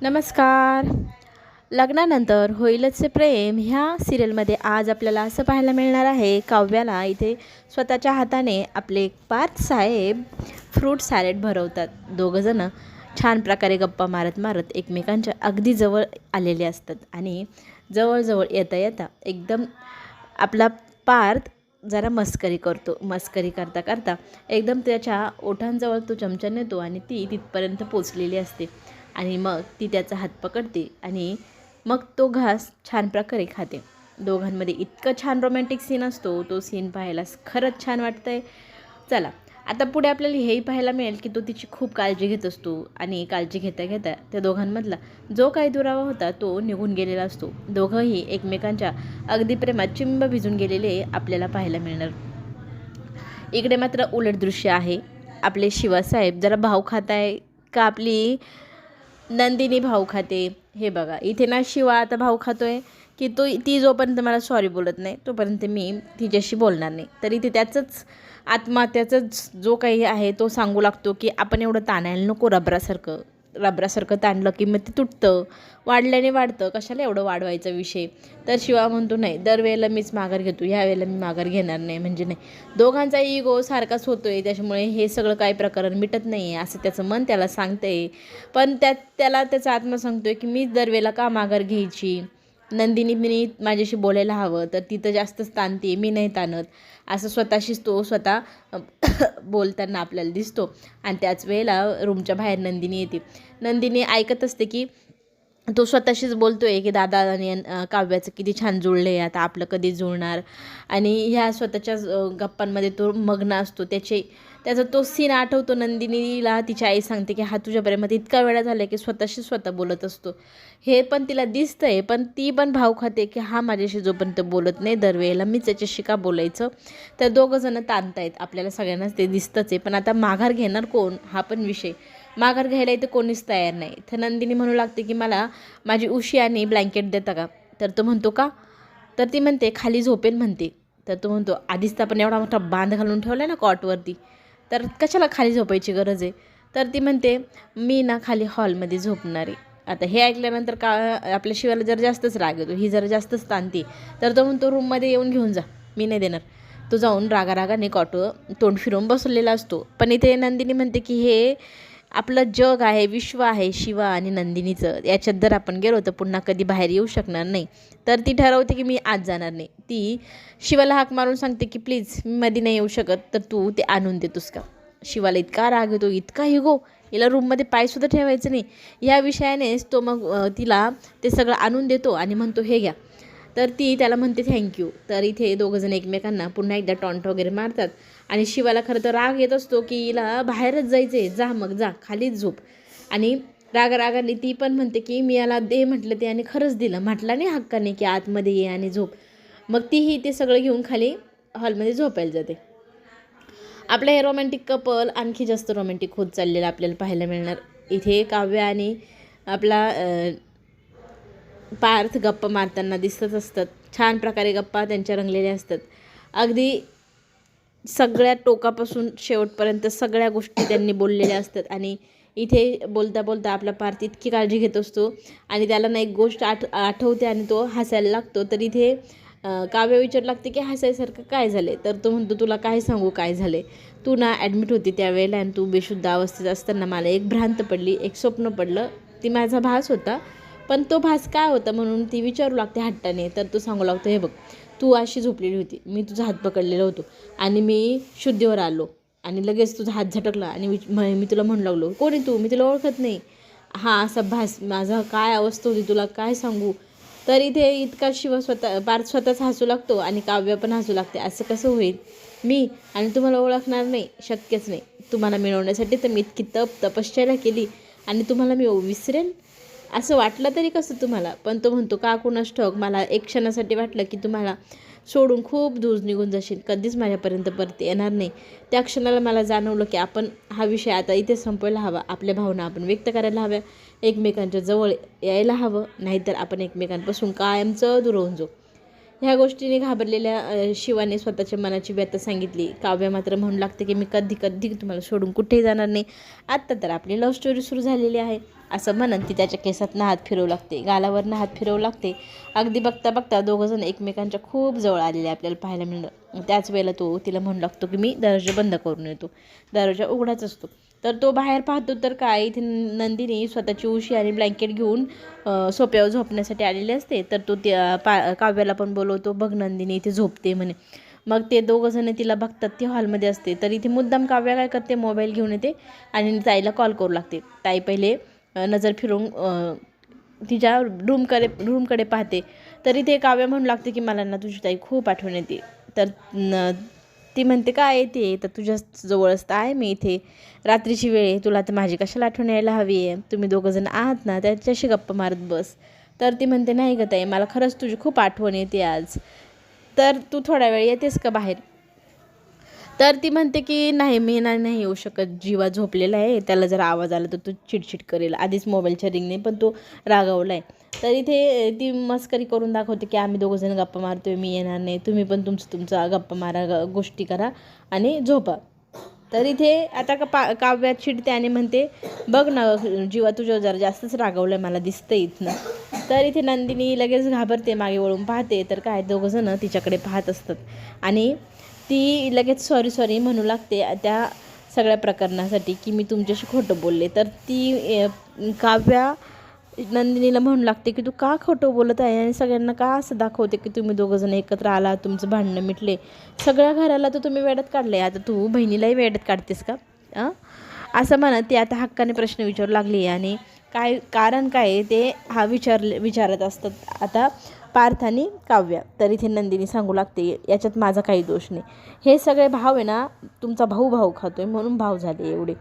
नमस्कार. लग्नानंतर होईलचसे प्रेम ह्या सिरियलमध्ये आज आपल्याला असं पाहायला मिळणार आहे काव्याला इथे स्वतःच्या हाताने आपले पाच साहेब फ्रूट सॅलेड भरवतात. दोघंजणं छान प्रकारे गप्पा मारत मारत एकमेकांच्या अगदी जवळ आलेले असतात आणि जवळजवळ येता येता एकदम आपला पार्थ जरा मस्करी करतो मस्करी करता करता एकदम त्याच्या ओठांजवळ तो चमचा नेतो आणि ती तिथपर्यंत पोचलेली असते. आणि मग ती त्याचा हात पकडते आणि मग तो घास छान प्रकारे खाते. दोघांमध्ये इतकं छान रोमॅन्टिक सीन असतो तो सीन पाहायला खरंच छान वाटतं आहे चला आता पुढे आपल्याला हेही पाहायला मिळेल की तो तिची खूप काळजी घेत असतो आणि काळजी घेता घेता त्या दोघांमधला जो काही दुरावा होता तो निघून गेलेला असतो. दोघंही एकमेकांच्या अगदी प्रेमात चिंब भिजून गेलेले आपल्याला पाहायला मिळणार. इकडे मात्र उलट दृश्य आहे. आपले शिवासाहेब जरा भाव खात आहे का आपली नंदिनी भाऊ खाते. हे बघा इथे ना शिवा आता भाऊ खातोय की तो ती जोपर्यंत मला सॉरी बोलत नाही तोपर्यंत मी तिच्याशी बोलणार नाही. तर इथे त्याचंच आत्महत्याचाच जो काही आहे तो सांगू लागतो की आपण एवढं ताणायला नको रबरासारखं. रबरासारखं ताणलं की मग ते तुटतं. वाढल्याने वाढतं. कशाला एवढं वाढवायचा विषय? तर शिवा म्हणतो नाही दरवेळेला मीच माघार घेतो. ह्या वेळेला मी माघार घेणार नाही. म्हणजे नाही. दोघांचा इगो सारखाच होतो आहे त्याच्यामुळे हे सगळं काही प्रकरण मिटत नाही आहे असं त्याचं मन त्याला सांगतं आहे पण त्यात त्याला त्याचा आत्मा सांगतो आहे की मीच दरवेळेला का माघार घ्यायची? नंदिनी माझ्याशी बोलायला हवं तर तिथं जास्तच ताणते मी नाही ताणत. असं स्वतःशीच तो स्वतः बोलताना आपल्याला दिसतो. आणि त्याच वेळेला रूमच्या बाहेर नंदिनी येते. नंदिनी ऐकत असते की तो स्वतःशीच बोलतो आहे की दादा आणि काव्याचं किती छान जुळलं आहे आता आपलं कधी जुळणार? आणि ह्या स्वतःच्या गप्पांमध्ये तो मग्न असतो. त्याचे त्याचा तो सीन आठवतो नंदिनीला. तिची आई सांगते की हा तुझ्यापर्यंत इतका वेळा झाला की स्वतःशी स्वतः बोलत असतो. हे पण तिला दिसतं आहे पण ती पण भाव खाते की हा माझ्याशी जोपर्यंत बोलत नाही दरवेळेला मी त्याच्याशी का बोलायचं? तर दोघंजणं ताणत ताणतायत. आपल्याला सगळ्यांनाच ते दिसतंच आहे. पण आता माघार घेणार कोण? हा पण विषय. माघार घ्यायला इथं कोणीच तयार नाही. तर नंदिनी म्हणू लागते की मला माझी उशी आणि ब्लँकेट देता का? तर तो म्हणतो का? तर ती म्हणते खाली झोपेल म्हणते. तर तो म्हणतो आधीच तर आपण एवढा मोठा बांध घालून ठेवला आहे ना कॉटवरती तर कशाला खाली झोपायची गरज आहे? तर ती म्हणते मी ना खाली हॉलमध्ये झोपणार आहे. आता हे ऐकल्यानंतर का आपल्या शिवाला जर जास्तच राग येतो. ही जरा जास्तच ताणते तर तो म्हणतो रूममध्ये येऊन घेऊन जा. मी नाही देणार. तो जाऊन रागारागाने कॉटो तोंड फिरून बसवलेला असतो. पण इथे नंदिनी म्हणते की हे आपलं जग आहे विश्व आहे शिवा आणि नंदिनीचं. याच्यात जर आपण गेलो तर पुन्हा कधी बाहेर येऊ शकणार नाही. तर ती ठरवते की मी आज जाणार नाही. ती शिवाला हाक मारून सांगते की प्लीज मी मध्ये नाही येऊ शकत तर तू ते आणून देतोस का? शिवाला इतका राग येतो इतका हिगो हिला रूममध्ये पायसुद्धा ठेवायचं नाही. या विषयानेच तो मग तिला ते सगळं आणून देतो आणि म्हणतो हे घ्या. तर ती त्याला म्हणते थँक्यू. तर इथे दोघंजण एकमेकांना पुन्हा एकदा टॉन्ट वगैरे मारतात. आणि शिवाला खरं तर राग येत असतो की हिला बाहेरच जायचं आहे जा मग जा. खालीच झोप. आणि राग रागाने ती पण म्हणते की मी याला दे म्हटलं ते आणि खरंच दिलं. म्हटलं नाही हक्काने की आतमध्ये ये आणि झोप. मग तीही ते सगळं घेऊन खाली हॉलमध्ये झोपायला जाते. आपलं हे रोमॅन्टिक कपल आणखी जास्त रोमॅन्टिक होत चाललेलं आपल्याला पाहायला मिळणार. इथे काव्य आणि आपला पार्थ गप्पा मारताना दिसतच असतात. छान प्रकारे गप्पा त्यांच्या रंगलेल्या असतात. अगदी सगळ्या टोकापासून शेवटपर्यंत सगळ्या गोष्टी त्यांनी बोललेल्या असतात. आणि इथे बोलता बोलता आपला पार्थ इतकी काळजी घेत असतो. आणि त्याला ना एक गोष्ट आठ आठवते आणि तो हसायला लागतो. तर इथे काव्य विचार लागते की हसायसारखं काय झाले तर तो म्हणतो तुला काय सांगू काय झाले तू ना ॲडमिट होती त्यावेळेला आणि तू बेशुद्ध अवस्थेत असताना मला एक भ्रांत पडली एक स्वप्न पडलं. ती माझा भास होता. पण तो भास काय होता म्हणून ती विचारू लागते हट्टाने. तर तो सांगू लागतो हे बघ तू अशी झोपलेली होती. मी तुझा हात पकडलेला होतो. आणि मी शुद्धीवर आलो. आणि लगेच तुझा हात झटकला. आणि मी म- मी तुला म्हणू लागलो कोणी तू? मी तुला ओळखत नाही. हा असा भास माझा काय अवस्था होती तुला काय सांगू? तर इथे इतका शिव स्वतः पार्थ स्वतःच हसू लागतो आणि काव्य पण हसू लागते. असं कसं होईल? मी आणि तुम्हाला ओळखणार नाही. शक्यच नाही. तुम्हाला मिळवण्यासाठी तर मी इतकी तप तपश्चर्या केली आणि तुम्हाला मी विसरेन? असं वाटलं तरी कसं तुम्हाला? पण तो म्हणतो का कुणास ठोक मला एक क्षणासाठी वाटलं की तुम्हाला सोडून खूप दूर निघून जाशील. कधीच माझ्यापर्यंत परत येणार नाही. त्या क्षणाला मला जाणवलं की आपण हा विषय आता इथे संपवायला हवा. आपल्या भावना आपण व्यक्त करायला हव्या. एकमेकांच्या जवळ यायला हवं. नाहीतर आपण एकमेकांपासून कायमचं दूर होऊन जाऊ. ह्या गोष्टीने घाबरलेल्या शिवाने स्वतःच्या मनाची व्यथा सांगितली. काव्य मात्र म्हणू लागते की मी कधी कधी तुम्हाला सोडून कुठेही जाणार नाही. आत्ता तर आपली लव्ह स्टोरी सुरू झालेली आहे. असं म्हणत ती त्याच्या केसात हात फिरवू लागते. गालावरनं हात फिरवू लागते. अगदी बघता बघता दोघंजण एकमेकांच्या खूप जवळ आलेले आपल्याला पाहायला मिळलं. त्याच वेळेला तो तिला म्हणू लागतो की मी दरवाजा बंद करून येतो. दरवाजा उघडाच असतो. तर तो बाहेर पाहतो तर काय इथे नंदिनी स्वतःची उशी आणि ब्लँकेट घेऊन सोप्यावर झोपण्यासाठी आलेली असते. तर तो त्या पा काव्याला पण बोलवतो बघ नंदिनी इथे झोपते म्हणे. मग ते दोघंजण तिला बघतात ती हॉलमध्ये असते. तर इथे मुद्दाम काव्या काय करते मोबाईल घेऊन येते आणि ताईला कॉल करू लागते. ताई पहिले नजर फिरून तिच्या रूमकडे रूमकडे पाहते. तरी ते काव्य म्हणू लागते की मला ना तुझी ताई खूप आठवण येते. तर न ती म्हणते काय येते तर तुझ्या जवळच तर आहे मी इथे. रात्रीची वेळ आहे तुला तर माझी कशाला आठवण यायला हवी आहे? तुम्ही दोघंजण आहात ना त्याच्याशी गप्पा मारत बस. तर ती म्हणते नाही ग ताई मला खरंच तुझी खूप आठवण येते आज. तर तू थोडा वेळ येतेस का बाहेर? तर ती म्हणते की नाही मी ना नाही येऊ शकत. जीवा झोपलेला आहे. त्याला जर आवाज आला तर तो चिडचिड करेल. आधीच मोबाईलच्या रिंगने पण तो रागावला आहे तर इथे ती मस्करी करून दाखवते की आम्ही दोघंजण गप्पा मारतोय. मी येणार नाही. तुम्ही पण तुमचं तुमचा गप्पा मारा ग- गोष्टी करा आणि झोपा. तर इथे आता का पा काव्यात चिडते आणि म्हणते बघ ना जीवा तुझ्यावर जरा जास्तच रागवलं मला दिसतं इथनं. तर इथे नंदिनी लगेच घाबरते मागे वळून पाहते. तर काय दोघंजणं तिच्याकडे पाहत असतात. आणि ती लगेच सॉरी सॉरी म्हणू लागते त्या सगळ्या प्रकरणासाठी की मी तुमच्याशी खोटं बोलले. तर ती काव्या नंदिनीला म्हणू लागते की तू का खोटं बोलत आहे? आणि सगळ्यांना का असं दाखवते की तुम्ही दोघंजण एकत्र आला तुमचं भांडणं मिटले. सगळ्या घराला तर तुम्ही वेड्यात काढले आता तू बहिणीलाही वेड्यात काढतेस का? असं म्हणत ती आता हक्काने प्रश्न विचारू लागली आणि काय कारण काय आहे ते हा विचारले विचारत असतात. आता पार्थ आणि काव्या. तर इथे नंदिनी सांगू लागते याच्यात माझा काही दोष नाही. हे सगळे भाव आहे ना तुमचा भाऊ भाऊ आहे म्हणून भाव झाले एवढे.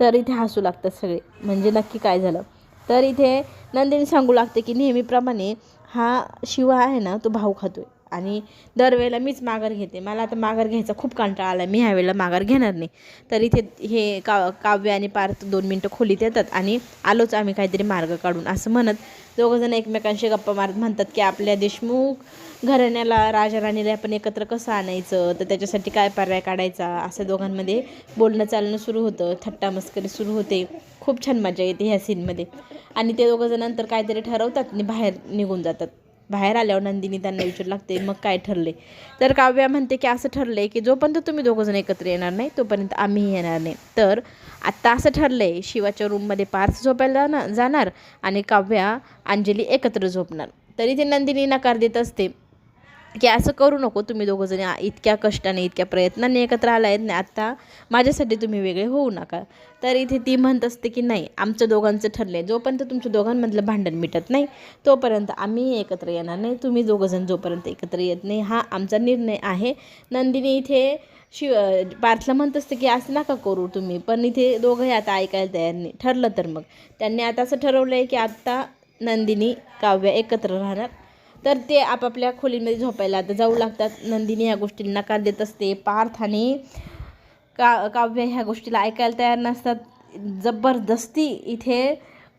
तर इथे हसू लागतात सगळे. म्हणजे नक्की काय झालं? तर इथे नंदिनी सांगू लागते की नेहमीप्रमाणे हा शिवा आहे ना तो भाऊ खातो आहे आणि दरवेळेला मीच माघार घेते. मला आता माघार घ्यायचा खूप कंटाळा आला मी ह्यावेळेला माघार घेणार नाही. तर इथे हे का काव्य आणि पार्थ दोन मिनटं खोलीत येतात आणि आलोच आम्ही काहीतरी मार्ग काढून. असं म्हणत दोघंजण एकमेकांशी गप्पा मारत म्हणतात की आपल्या देशमुख घराण्याला राजाराणीला आपण एकत्र कसं आणायचं? तर त्याच्यासाठी काय पर्याय काढायचा? असं दोघांमध्ये बोलणं चालणं सुरू होतं. थट्टा मस्करी सुरू होते. खूप छान मजा येते ह्या सीनमध्ये आणि ते दोघंजण नंतर काहीतरी ठरवतात आणि बाहेर निघून जातात. बाहेर आल्यावर नंदिनी त्यांना विचारू लागते मग काय ठरले? तर काव्या म्हणते की असं ठरलंय की जोपर्यंत तुम्ही दोघंजण एकत्र येणार नाही तोपर्यंत आम्हीही येणार नाही. तर आत्ता असं ठरलं आहे शिवाच्या रूममध्ये पार्थ झोपायला जाणार जाणार आणि काव्या अंजली एकत्र झोपणार. तरी ते नंदिनी नकार देत असते. की असं करू नको तुम्ही दोघंजण इतक्या कष्टाने इतक्या प्रयत्नाने एकत्र आला आहेत ना आत्ता माझ्यासाठी तुम्ही वेगळे होऊ नका. तर इथे ती म्हणत असते की नाही आमचं दोघांचं ठरलं आहे जोपर्यंत तुमच्या दोघांमधलं भांडण मिटत नाही तोपर्यंत आम्ही एकत्र येणार नाही. तुम्ही दोघंजण जोपर्यंत एकत्र येत नाही हा आमचा निर्णय आहे. नंदिनी इथे शिव पार्थला म्हणत असते की असं नका करू तुम्ही. पण इथे दोघंही आता ऐकायला तयार नाही. ठरलं तर मग. त्यांनी आता असं ठरवलं आहे की आत्ता नंदिनी काव्य एकत्र राहणार. तर ते आपापल्या खोलीमध्ये झोपायला आता जाऊ लागतात. नंदिनी ह्या गोष्टींना नकार देत असते. पार्थ आणि का काव्य ह्या गोष्टीला ऐकायला तयार नसतात. जबरदस्ती इथे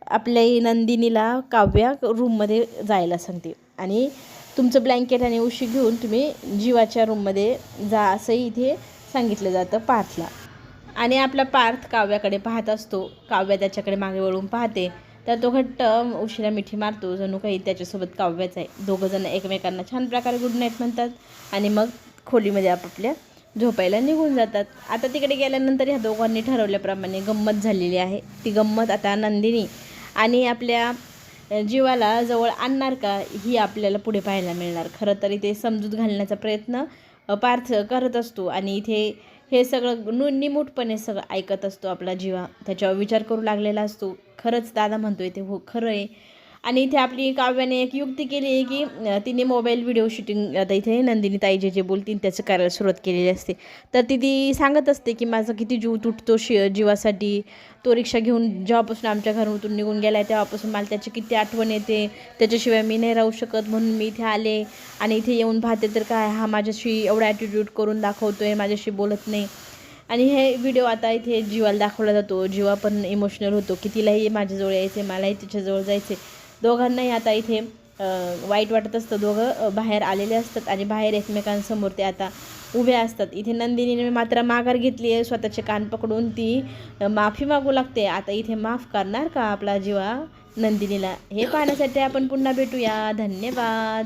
आपल्या नंदिनीला काव्या रूममध्ये जायला सांगते. आणि तुमचं ब्लँकेट आणि उशी घेऊन तुम्ही जीवाच्या रूममध्ये जा असंही इथे सांगितलं जातं पार्थला. आणि आपला पार्थ काव्याकडे पाहत असतो. काव्य त्याच्याकडे मागे वळून पाहते. तर तो घट्ट उशिरा मिठी मारतो जणू काही त्याच्यासोबत काव्याचा आहे. दोघंजण एकमेकांना छान प्रकारे गुड नाईट म्हणतात आणि मग खोलीमध्ये आपापल्या झोपायला निघून जातात. आता तिकडे गेल्यानंतर ह्या दोघांनी ठरवल्याप्रमाणे गंमत झालेली आहे. ती गंमत आता नंदिनी आणि आपल्या जीवाला जवळ आणणार का ही आपल्याला पुढे पाहायला मिळणार. खरं तर इथे समजूत घालण्याचा प्रयत्न पार्थ करत असतो आणि इथे हे सगळं नु निमूटपणे सगळं ऐकत असतो आपला जीवा. त्याच्यावर विचार करू लागलेला असतो. खरंच दादा म्हणतोय ते हो खरं आहे. आणि इथे आपली काव्याने एक युक्ती केली आहे की तिने मोबाईल व्हिडिओ शूटिंग आता इथे नंदिनी ताई जे जे बोलतील त्याचं करायला सुरुवात केलेली असते. तर ती ती सांगत असते की माझा किती जीव तुटतो शि जीवासाठी. तो रिक्षा घेऊन जेव्हापासून आमच्या घरातून निघून गेला आहे तेव्हापासून मला त्याची किती आठवण येते. त्याच्याशिवाय मी नाही राहू शकत म्हणून मी इथे आले. आणि इथे येऊन पाहते तर काय हा माझ्याशी एवढा ॲटिट्यूड करून दाखवतो आहे माझ्याशी बोलत नाही. आणि हे व्हिडिओ आता इथे जीवाला दाखवला जातो. जीवा पण इमोशनल होतो. की तिलाही माझ्याजवळ यायचे मलाही तिच्याजवळ जायचे दोघांनाही आता इथे वाईट वाटत असतं. दोघं बाहेर आलेले असतात आणि बाहेर एकमेकांसमोर ते आता उभे असतात. इथे नंदिनीने मात्र माघार घेतली आहे. स्वतःचे कान पकडून ती माफी मागू लागते. आता इथे माफ करणार का आपला जीवा नंदिनीला? हे पाहण्यासाठी आपण पुन्हा भेटूया. धन्यवाद.